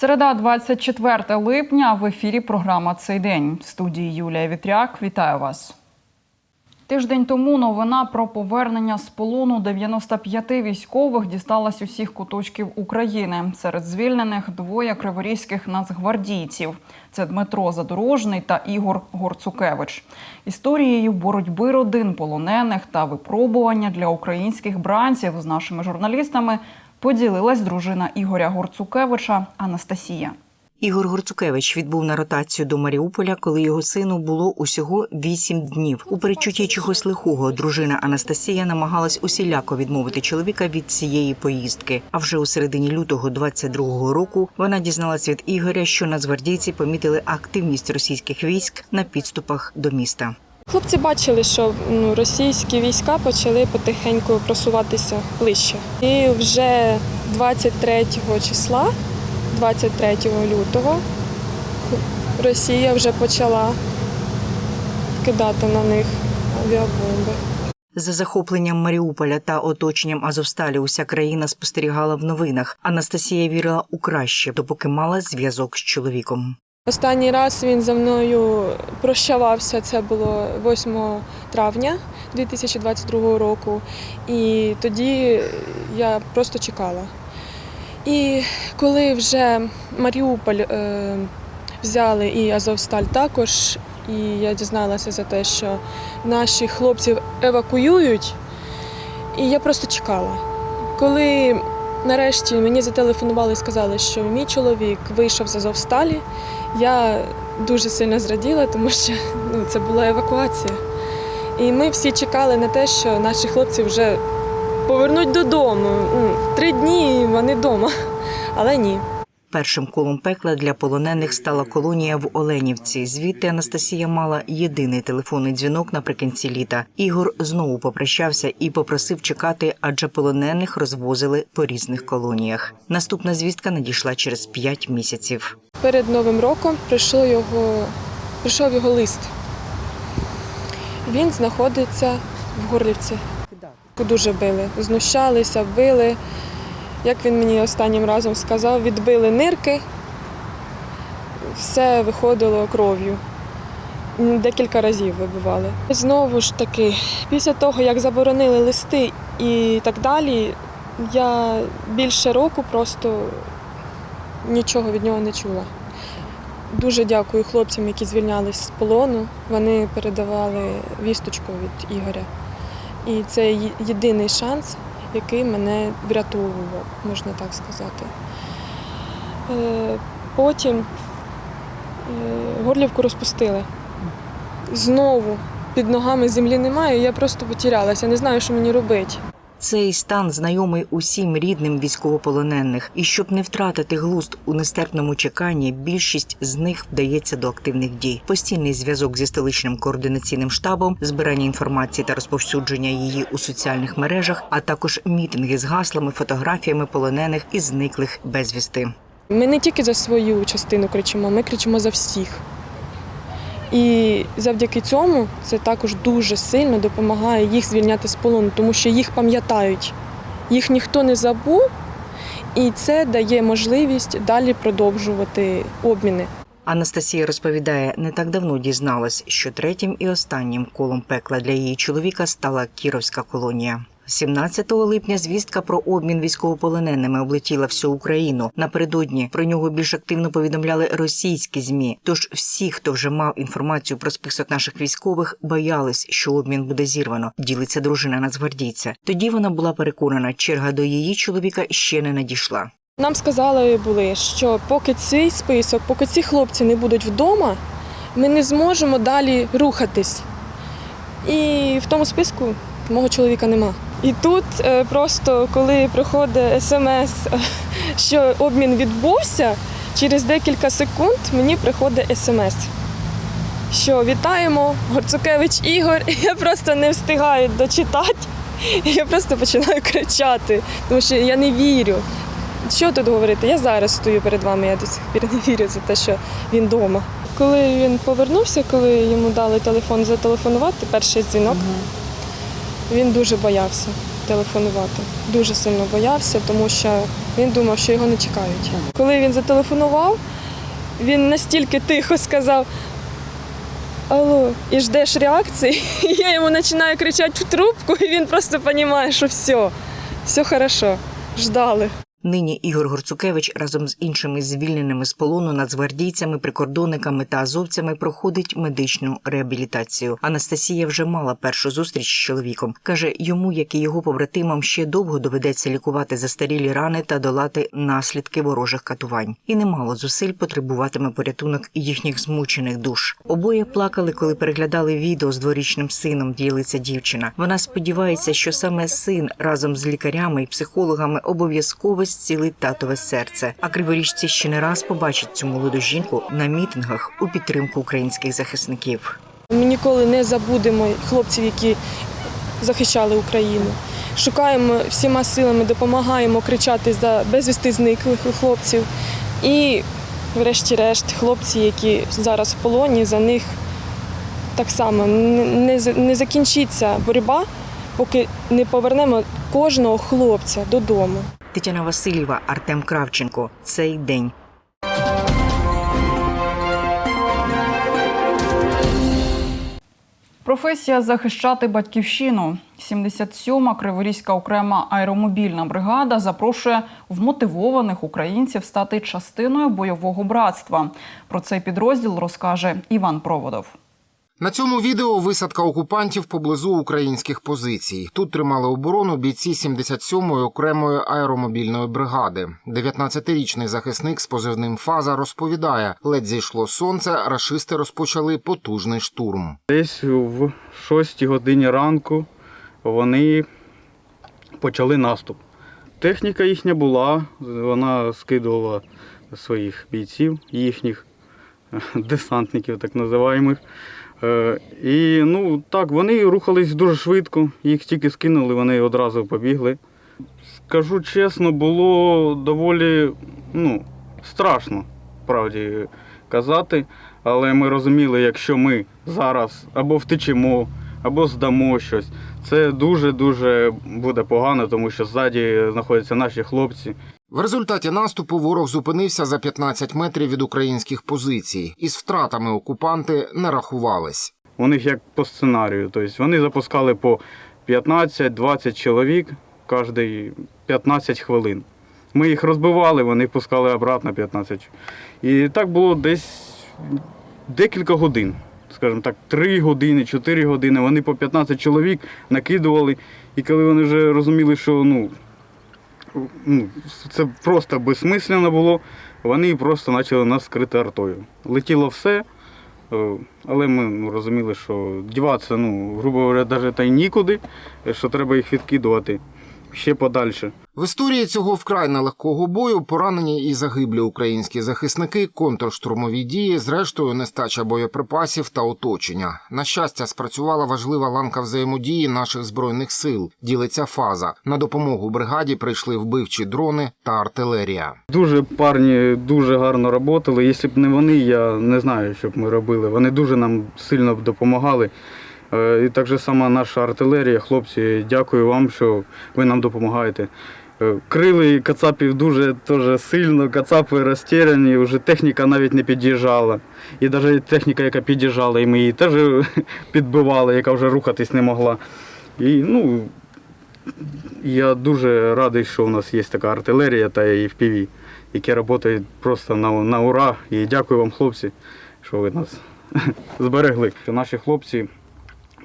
Середа, 24 липня. В ефірі програма цей день. В студії Юлія Вітряк. Вітаю вас. Тиждень тому новина про повернення з полону 95 військових дісталась усіх куточків України. Серед звільнених двоє криворізьких нацгвардійців. Це Дмитро Задорожний та Ігор Горцукевич. Історією боротьби родин полонених та випробування для українських бранців з нашими журналістами поділилась дружина Ігоря Горцукевича Анастасія. Ігор Горцукевич відбув на ротацію до Маріуполя, коли його сину було усього вісім днів. У передчутті чогось лихого дружина Анастасія намагалась усіляко відмовити чоловіка від цієї поїздки. А вже у середині лютого 22-го року вона дізналась від Ігоря, що нацгвардійці помітили активність російських військ на підступах до міста. Хлопці бачили, що ну, російські війська почали потихеньку просуватися ближче. І вже 23 числа, 23 лютого, Росія вже почала кидати на них авіабомби. За захопленням Маріуполя та оточенням Азовсталі уся країна спостерігала в новинах. Анастасія вірила у краще, допоки мала зв'язок з чоловіком. Останній раз він за мною прощавався. Це було 8 травня 2022 року. І тоді я просто чекала. І коли вже Маріуполь е, взяли і Азовсталь також, і я дізналася за те, що наші хлопців евакуюють, і я просто чекала. Коли нарешті мені зателефонували і сказали, що мій чоловік вийшов з Азовсталі, я дуже сильно зраділа, тому що ну, це була евакуація. І ми всі чекали на те, що наші хлопці вже повернуть додому. Ну, Три дні і вони вдома. Але ні. Першим колом пекла для полонених стала колонія в Оленівці. Звідти Анастасія мала єдиний телефонний дзвінок наприкінці літа. Ігор знову попрощався і попросив чекати, адже полонених розвозили по різних колоніях. Наступна звістка надійшла через п'ять місяців. Перед Новим роком прийшов його, прийшов його лист. Він знаходиться в Горлівці. Дуже били, знущалися, били. Як він мені останнім разом сказав, відбили нирки, все виходило кров'ю. Декілька разів вибивали. Знову ж таки, після того, як заборонили листи і так далі, я більше року просто нічого від нього не чула. Дуже дякую хлопцям, які звільнялись з полону. Вони передавали вісточку від Ігоря. І це єдиний шанс, який мене врятовував, можна так сказати. Е, Потім е, Горлівку розпустили. Знову під ногами землі немає, я просто потерялася, не знаю, що мені робити. Цей стан знайомий усім рідним військовополонених, і щоб не втратити глузд у нестерпному чеканні, більшість з них вдається до активних дій. Постійний зв'язок зі столичним координаційним штабом, збирання інформації та розповсюдження її у соціальних мережах, а також мітинги з гаслами, фотографіями полонених і зниклих безвісти. Ми не тільки за свою частину кричимо, ми кричимо за всіх. І завдяки цьому це також дуже сильно допомагає їх звільняти з полону, тому що їх пам'ятають. Їх ніхто не забув, і це дає можливість далі продовжувати обміни. Анастасія розповідає, не так давно дізналась, що третім і останнім колом пекла для її чоловіка стала Кіровська колонія. 17 липня звістка про обмін військовополоненими облетіла всю Україну. Напередодні про нього більш активно повідомляли російські змі. Тож всі, хто вже мав інформацію про список наших військових, боялись, що обмін буде зірвано. Ділиться дружина нацгвардійця. Тоді вона була переконана, черга до її чоловіка ще не надійшла. Нам сказали були, що поки цей список, поки ці хлопці не будуть вдома, ми не зможемо далі рухатись. І в тому списку мого чоловіка нема. І тут е, просто коли приходить смс, що обмін відбувся, через декілька секунд мені приходить смс. Що вітаємо, Горцукевич Ігор. Я просто не встигаю дочитати. Я просто починаю кричати, тому що я не вірю. Що тут говорити? Я зараз стою перед вами, я до сих пір не вірю за те, що він вдома. Коли він повернувся, коли йому дали телефон зателефонувати, перший дзвінок, він дуже боявся. телефонувати. Дуже сильно боявся, тому що він думав, що його не чекають. Коли він зателефонував, він настільки тихо сказав. Алло, і ждеш реакції. І я йому починаю кричати в трубку, і він просто розуміє, що все, все хорошо, ждали. Нині Ігор Горцукевич разом з іншими звільненими з полону нацгвардійцями, прикордонниками та азовцями проходить медичну реабілітацію. Анастасія вже мала першу зустріч з чоловіком. каже, йому, як і його побратимам, ще довго доведеться лікувати застарілі рани та долати наслідки ворожих катувань. І немало зусиль потребуватиме порятунок їхніх змучених душ. Обоє плакали, коли переглядали відео з дворічним сином. Ділиться дівчина. Вона сподівається, що саме син разом з лікарями і психологами обов'язково зцілить татове серце. А криворіжці ще не раз побачать цю молоду жінку на мітингах у підтримку українських захисників. Ми ніколи не забудемо хлопців, які захищали Україну. Шукаємо всіма силами, допомагаємо кричати за безвісти зниклих хлопців. І, врешті-решт, хлопці, які зараз в полоні, за них так само не, закінчиться боротьба, поки не повернемо кожного хлопця додому. Тетяна Васильєва, Артем Кравченко. Цей день. Професія захищати батьківщину. 77-ма Криворізька окрема аеромобільна бригада запрошує вмотивованих українців стати частиною бойового братства. Про цей підрозділ розкаже Іван Проводов. На цьому відео висадка окупантів поблизу українських позицій. Тут тримали оборону бійці 77-ї окремої аеромобільної бригади. 19-річний захисник з позивним Фаза розповідає: ледь зійшло сонце, рашисти розпочали потужний штурм. Десь в 6 годині ранку вони почали наступ. Техніка їхня була, вона скидувала своїх бійців, їхніх десантників, так називаємих. Е, І ну так, вони рухались дуже швидко, їх тільки скинули, вони одразу побігли. Скажу чесно, було доволі ну, страшно, правді казати. Але ми розуміли, якщо ми зараз або втечемо, або здамо щось, це дуже-дуже буде погано, тому що ззаді знаходяться наші хлопці. В результаті наступу ворог зупинився за 15 метрів від українських позицій. Із втратами окупанти не рахувались. У них як по сценарію. Тобто вони запускали по 15-20 чоловік кожний 15 хвилин. Ми їх розбивали, вони пускали обратно 15. І так було десь декілька годин. Скажімо так, 3 години, 4 години. Вони по 15 чоловік накидували. І коли вони вже розуміли, що ну, ну, це просто безсмислено було, вони просто почали нас скрити артою. Летіло все. Е, Але ми ну, розуміли, що діватися, ну, грубо говоря, навіть та й нікуди, що треба їх відкидувати ще подальше. В історії цього вкрай нелегкого бою поранені і загиблі українські захисники, контрштурмові дії, зрештою нестача боєприпасів та оточення. На щастя, спрацювала важлива ланка взаємодії наших збройних сил. Ділиться фаза. На допомогу бригаді прийшли вбивчі дрони та артилерія. Дуже парні дуже гарно працювали. Якщо б не вони, я не знаю, що б ми робили. Вони дуже нам сильно б допомагали. Е, І так же сама наша артилерія, хлопці, дякую вам, що ви нам допомагаєте. Е, Крили кацапів дуже теж сильно, кацапи розтеряні, вже техніка навіть не під'їжджала. І навіть техніка, яка під'їжджала, і ми її теж підбивали, яка вже рухатись не могла. І ну, я дуже радий, що у нас є така артилерія та і FPV, які працюють просто на, на ура. І дякую вам, хлопці, що ви нас зберегли. Що наші хлопці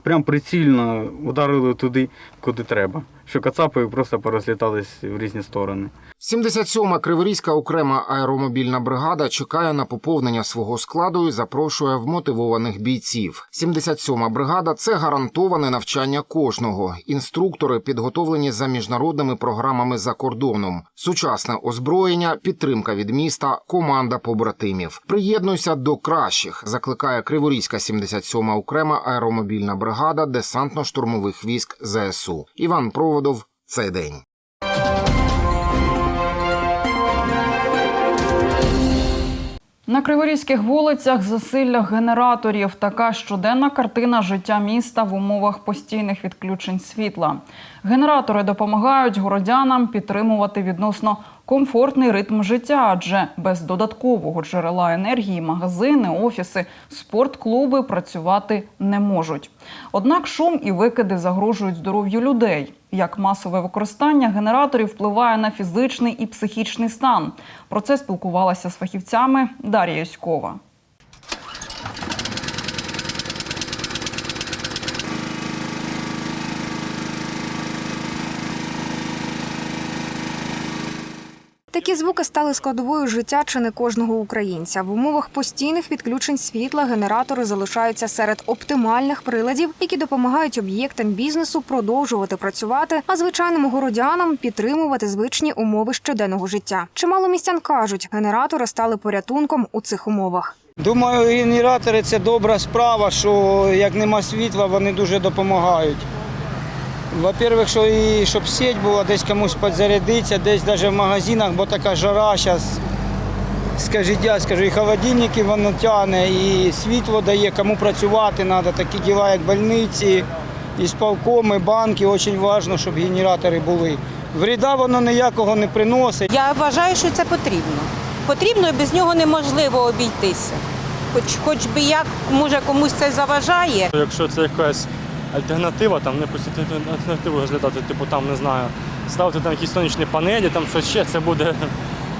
прям прицільно ударили туди, куди треба. Що кацапи просто порозлітались в різні сторони. 77-ма Криворізька окрема аеромобільна бригада чекає на поповнення свого складу і запрошує вмотивованих бійців. 77-ма бригада це гарантоване навчання кожного. Інструктори підготовлені за міжнародними програмами за кордоном. Сучасне озброєння, підтримка від міста, команда побратимів. Приєднуйся до кращих. Закликає Криворізька 77-ма окрема аеромобільна бригада десантно-штурмових військ ЗСУ. Іван Проводов. Цей день. На криворізьких вулицях засилля генераторів. Така щоденна картина життя міста в умовах постійних відключень світла. Генератори допомагають городянам підтримувати відносно комфортний ритм життя, адже без додаткового джерела енергії магазини, офіси, спортклуби працювати не можуть. Однак шум і викиди загрожують здоров'ю людей. Як масове використання генераторів впливає на фізичний і психічний стан. Про це спілкувалася з фахівцями Дар'я Юськова. Такі звуки стали складовою життя чи не кожного українця. В умовах постійних відключень світла генератори залишаються серед оптимальних приладів, які допомагають об'єктам бізнесу продовжувати працювати, а звичайним городянам підтримувати звичні умови щоденного життя. Чимало містян кажуть, генератори стали порятунком у цих умовах. Думаю, генератори це добра справа, що як нема світла, вони дуже допомагають. Во-первых, що і щоб сеть була, десь комусь підзарядитися, десь навіть в магазинах, бо така жара зараз. Скажіть, я скажу, і холодильники воно тягне, і світло дає, кому працювати треба, такі діла, як больниці, і сполкоми, банки. Дуже важливо, щоб генератори були. Вреда воно ніякого не приносить. Я вважаю, що це потрібно. Потрібно і без нього неможливо обійтися. Хоч, хоч би як, може комусь це заважає. Якщо це якась альтернатива, там не пустити альтернативу розглядати, типу там не знаю, ставити там якісь сонячні панелі, там щось ще, це буде.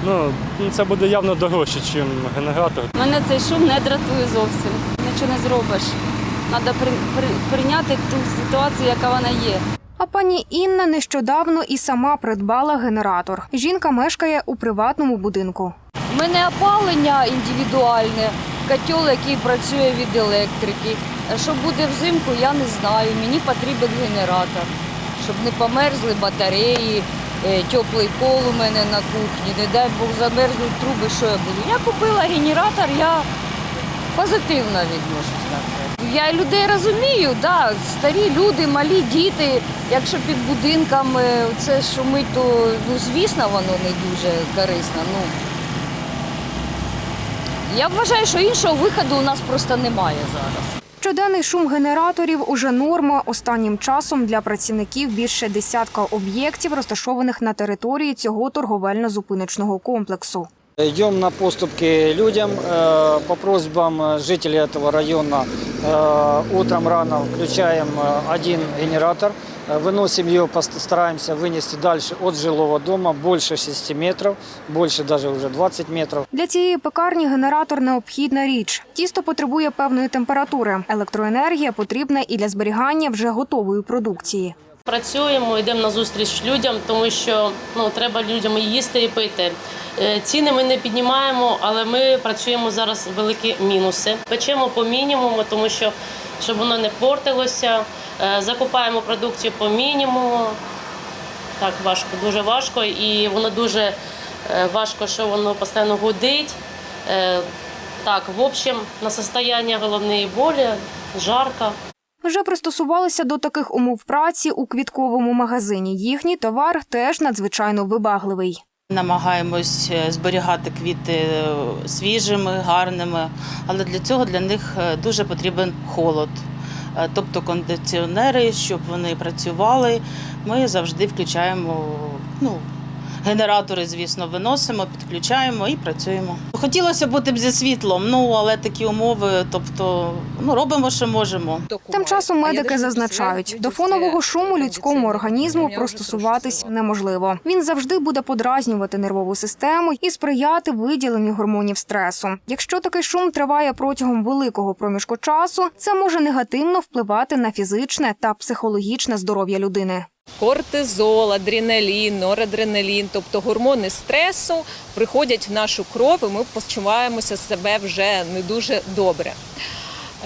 Ну, це буде явно дорожче, ніж генератор. Мене цей шум не дратує зовсім. Нічого не зробиш. Треба при, при, прийняти ту ситуацію, яка вона є. А пані Інна нещодавно і сама придбала генератор. Жінка мешкає у приватному будинку. У мене опалення індивідуальне, котел, який працює від електрики. Що буде взимку, я не знаю. Мені потрібен генератор, щоб не померзли батареї, е, теплий пол у мене на кухні. Не дай Бог замерзнуть труби, що я буду. Я купила генератор, я позитивно відношусь до це. Я людей розумію, да, старі люди, малі діти. Якщо під будинками це шумить, то ну, звісно воно не дуже корисно. Ну, я вважаю, що іншого виходу у нас просто немає зараз. Щоденний шум генераторів уже норма. Останнім часом для працівників більше десятка об'єктів, розташованих на території цього торговельно-зупиночного комплексу. Идем на поступки людям э, по просьбам жителей этого района. Э, Утром рано включаем э, один генератор, э, выносим ее, стараемся вынести дальше от жилого дома, больше 6 метров, больше даже уже 20 метров. Для цієї пекарні генератор необхідна річ. Тісто потребує певної температури. Електроенергія потрібна і для зберігання вже готової продукції. Працюємо, йдемо на зустріч людям, тому що ну треба людям і їсти і пити. Е, Ціни ми не піднімаємо, але ми працюємо зараз великі мінуси. Печемо по мінімуму, тому що щоб воно не портилося. Е, Закупаємо продукцію по мінімуму. Так важко, дуже важко, і воно дуже е, важко, що воно постійно гудить. Так, в общем, на состояння головної болі, жарко. Вже пристосувалися до таких умов праці у квітковому магазині. Їхній товар теж надзвичайно вибагливий. Намагаємось е, зберігати квіти е, свіжими, гарними, але для цього для них е, дуже потрібен холод. Тобто кондиціонери, щоб вони працювали, ми завжди включаємо ну, генератори, звісно, виносимо, підключаємо і працюємо. Хотілося бути б зі світлом, ну але такі умови, тобто ну, робимо, що можемо. Тим часом медики зазначають, до фонового шуму людському організму простосуватись неможливо. Він завжди буде подразнювати нервову систему і сприяти виділенню гормонів стресу. Якщо такий шум триває протягом великого проміжку часу, це може негативно впливати на фізичне та психологічне здоров'я людини. Кортизол, адреналін, норадреналін, тобто гормони стресу приходять в нашу кров, і ми почуваємося себе вже не дуже добре.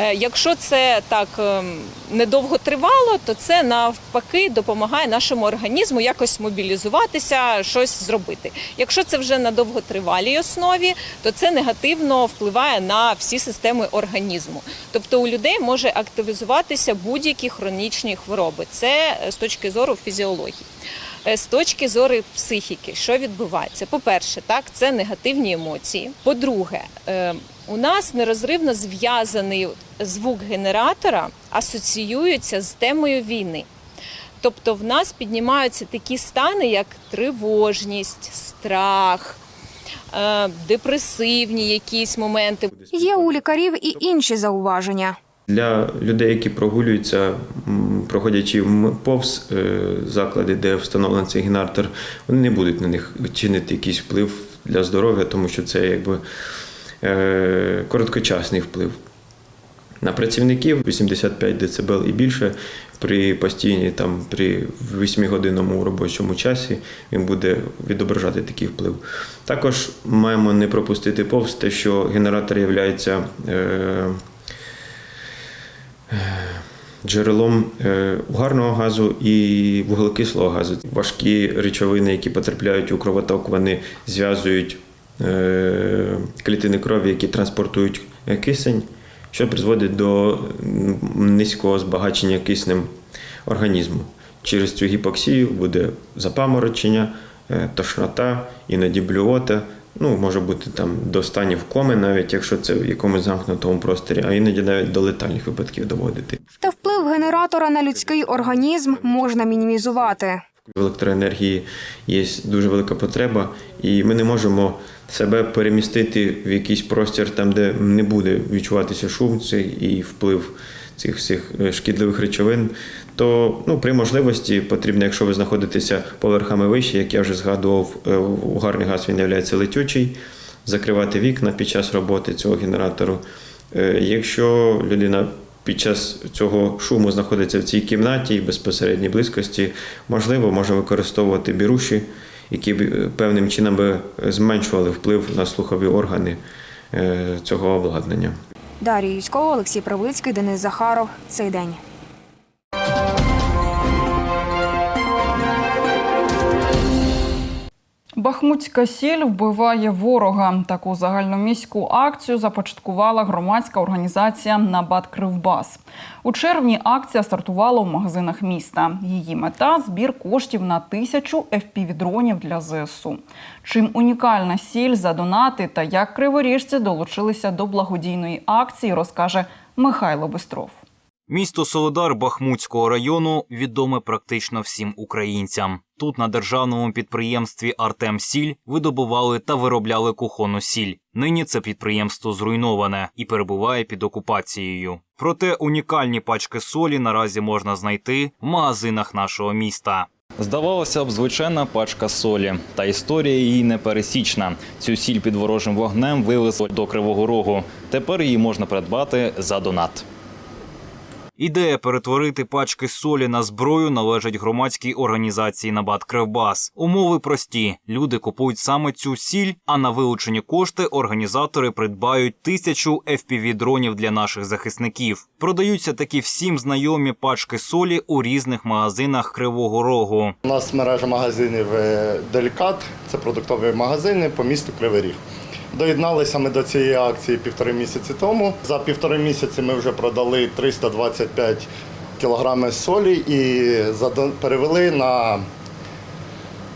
Е, Якщо це так ем, недовго тривало, то це навпаки допомагає нашому організму якось мобілізуватися, щось зробити. Якщо це вже на довготривалій основі, то це негативно впливає на всі системи організму. Тобто у людей може активізуватися будь-які хронічні хвороби. Це е, з точки зору фізіології. Е, З точки зору психіки, що відбувається? По-перше, так, це негативні емоції. По-друге, е, у нас нерозривно зв'язаний звук генератора асоціюється з темою війни. Тобто в нас піднімаються такі стани, як тривожність, страх, е, депресивні якісь моменти. Є у лікарів і інші зауваження. Для людей, які прогулюються, проходячи повз е, заклади, де встановлений цей генератор, вони не будуть на них чинити якийсь вплив для здоров'я, тому що це якби е, короткочасний вплив. На працівників 85 дБ і більше при постійній там при 8-годинному робочому часі він буде відображати такий вплив. Також маємо не пропустити повз те, що генератор є е, джерелом е, угарного газу і вуглекислого газу. Важкі речовини, які потрапляють у кровоток, вони зв'язують е, клітини крові, які транспортують е, кисень, що призводить до низького збагачення киснем організму. Через цю гіпоксію буде запаморочення, тошнота, іноді блювота. Ну, може бути там до станів коми, навіть якщо це в якомусь замкнутому просторі, а іноді навіть до летальних випадків доводити. Генератора на людський організм можна мінімізувати. В електроенергії є дуже велика потреба, і ми не можемо себе перемістити в якийсь простір, там, де не буде відчуватися шум цей і вплив цих всіх е, шкідливих речовин. То ну, при можливості потрібно, якщо ви знаходитеся поверхами вище, як я вже згадував, е, угарний газ він є летючий, закривати вікна під час роботи цього генератору. Е, Якщо людина під час цього шуму знаходиться в цій кімнаті і безпосередній близькості, можливо, може використовувати біруші, які б е, певним чином би зменшували вплив на слухові органи е, цього обладнання. Дар'я Юськова, Олексій Правицький, Денис Захаров. Цей день. Бахмутська сіль вбиває ворога. Таку загальноміську акцію започаткувала громадська організація Набат Кривбас. У червні акція стартувала у магазинах міста. Її мета збір коштів на тисячу FPV-дронів для ЗСУ. Чим унікальна сіль за донати та як криворіжці долучилися до благодійної акції, розкаже Михайло Бистров. Місто Солодар Бахмутського району відоме практично всім українцям. Тут на державному підприємстві Артем Сіль видобували та виробляли кухонну сіль. Нині це підприємство зруйноване і перебуває під окупацією. Проте унікальні пачки солі наразі можна знайти в магазинах нашого міста. Здавалося б, звичайна пачка солі, та історія її непересічна. Цю сіль під ворожим вогнем вивезли до Кривого Рогу. Тепер її можна придбати за донат. Ідея перетворити пачки солі на зброю належить громадській організації Набат Кривбас. Умови прості: люди купують саме цю сіль, а на вилучені кошти організатори придбають тисячу fpv дронів для наших захисників. Продаються такі всім знайомі пачки солі у різних магазинах Кривого Рогу. У нас мережа магазинів е, Делікат, це продуктові магазини по місту Кривий Ріг. Доєдналися ми до цієї акції півтори місяці тому. За півтори місяці ми вже продали 325 кілограми солі і перевели на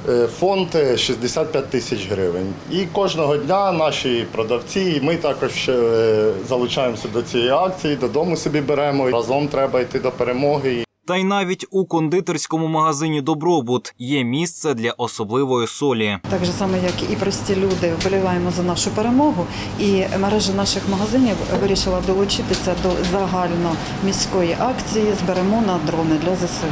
е, фонд 65 тисяч гривень. І кожного дня наші продавці, і ми також е, залучаємося до цієї акції, додому собі беремо. Разом треба йти до перемоги. Та й навіть у кондитерському магазині Добробут є місце для особливої солі. Так же само, як і прості люди, вболіваємо за нашу перемогу. І мережа наших магазинів вирішила долучитися до загальноміської акції Зберемо на дрони для ЗСУ.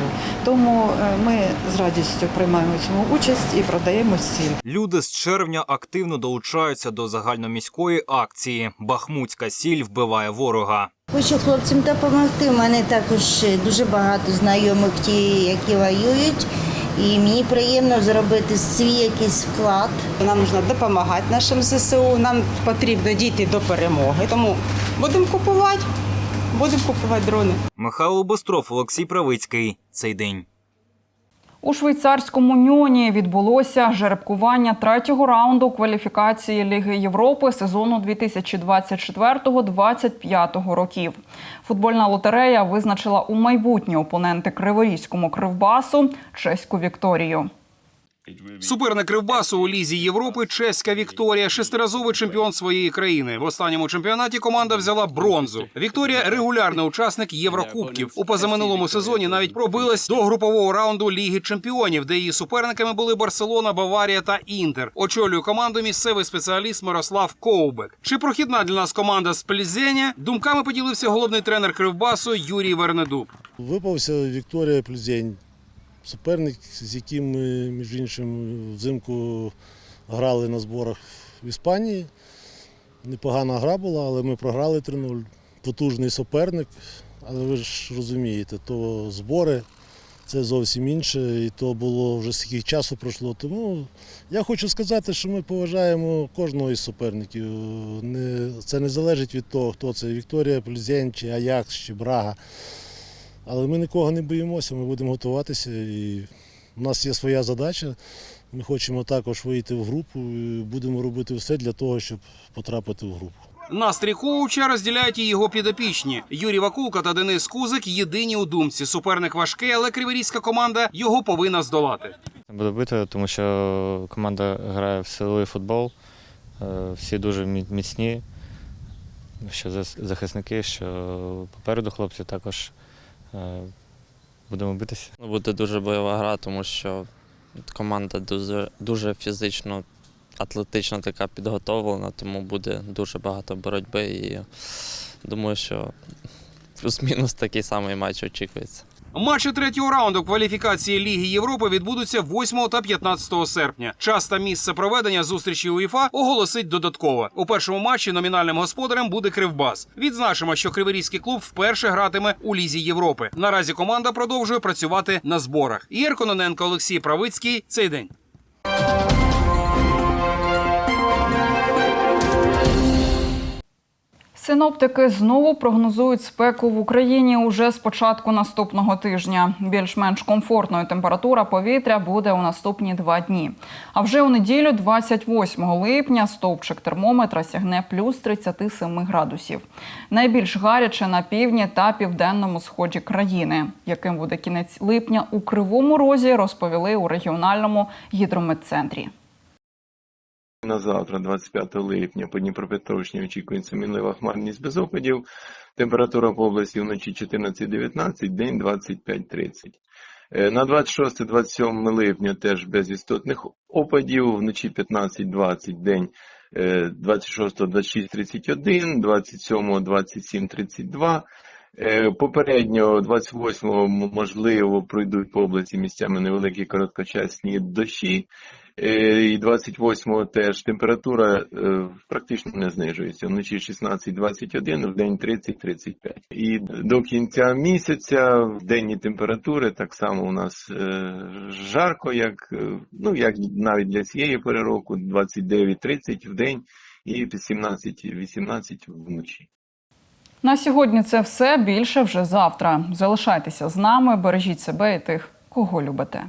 Тому е, ми з радістю приймаємо цьому участь і продаємо сіль. Люди з червня активно долучаються до загальноміської акції Бахмутська сіль вбиває ворога. Хочу хлопцям допомогти. У мене також дуже багато знайомих, ті, які воюють. І мені приємно зробити свій якийсь вклад. Нам потрібно допомагати нашим ЗСУ, нам потрібно дійти до перемоги. Тому будемо купувати, будемо купувати дрони. Михайло Бостров, Олексій Правицький. Цей день. У швейцарському ньоні відбулося жеребкування третього раунду кваліфікації Ліги Європи сезону 2024-2025 років. Футбольна лотерея визначила у майбутні опоненти Криворізькому кривбасу чеську Вікторію. Суперник Кривбасу у лізі Європи чеська Вікторія, шестиразовий чемпіон своєї країни. В останньому чемпіонаті команда взяла бронзу. Вікторія регулярний учасник Єврокубків. У позаминулому сезоні навіть пробилась до групового раунду Ліги Чемпіонів, де її суперниками були Барселона, Баварія та Інтер. Очолює команду місцевий спеціаліст Мирослав Коубек. Чи прохідна для нас команда з Плізеня? Думками поділився головний тренер Кривбасу Юрій Вернедуб. Випався Вікторія Плюзень, суперник, з яким ми, між іншим, взимку грали на зборах в Іспанії. Непогана гра була, але ми програли 3-0. Потужний суперник, але ви ж розумієте, то збори це зовсім інше, і то було вже скільки часу пройшло. Тому я хочу сказати, що ми поважаємо кожного із суперників. Це не залежить від того, хто це Вікторія, Плюзень, чи Аякс, чи Брага. Але ми нікого не боїмося, ми будемо готуватися. І у нас є своя задача. Ми хочемо також вийти в групу і будемо робити все для того, щоб потрапити в групу. Настрій коуча розділяють і його підопічні. Юрій Вакулка та Денис Кузик єдині у думці. Суперник важкий, але криворізька команда його повинна здолати. Буде битва, тому що команда грає в силовий футбол, е, всі дуже міцні, що захисники, що попереду хлопці також будемо битися. Ну, Буде дуже бойова гра, тому що команда дуже, дуже фізично, атлетично така підготовлена, тому буде дуже багато боротьби і думаю, що плюс-мінус такий самий матч очікується. Матчі третього раунду кваліфікації Ліги Європи відбудуться 8 та 15 серпня. Час та місце проведення зустрічі УЄФА оголосить додатково. У першому матчі номінальним господарем буде Кривбас. Відзначимо, що Криворізький клуб вперше гратиме у Лізі Європи. Наразі команда продовжує працювати на зборах. Ігор Кононенко, Олексій Правицький. Цей день. Синоптики знову прогнозують спеку в Україні уже з початку наступного тижня. Більш-менш комфортною температура повітря буде у наступні два дні. А вже у неділю, 28 липня, стовпчик термометра сягне плюс 37 градусів. Найбільш гаряче на півдні та південному сході країни. Яким буде кінець липня у Кривому Розі, розповіли у регіональному гідрометцентрі. На завтра, 25 липня, по Дніпропетровщині очікується мінлива хмарність без опадів. Температура по області вночі 14-19, день 25-30. Е, На 26-27 липня теж без істотних опадів, вночі 15-20, день е, 26-26-31, 27-27-32. Е, Попередньо 28-го можливо пройдуть по області місцями невеликі короткочасні дощі. Е, І 28-го теж температура е, практично не знижується. Вночі 16-21, в день 30-35. І до кінця місяця денні температури так само у нас е, жарко, як, ну, як навіть для цієї пори року, 29-30 в день і 17-18 вночі. На сьогодні це все. Більше вже завтра. Залишайтеся з нами, бережіть себе і тих, кого любите.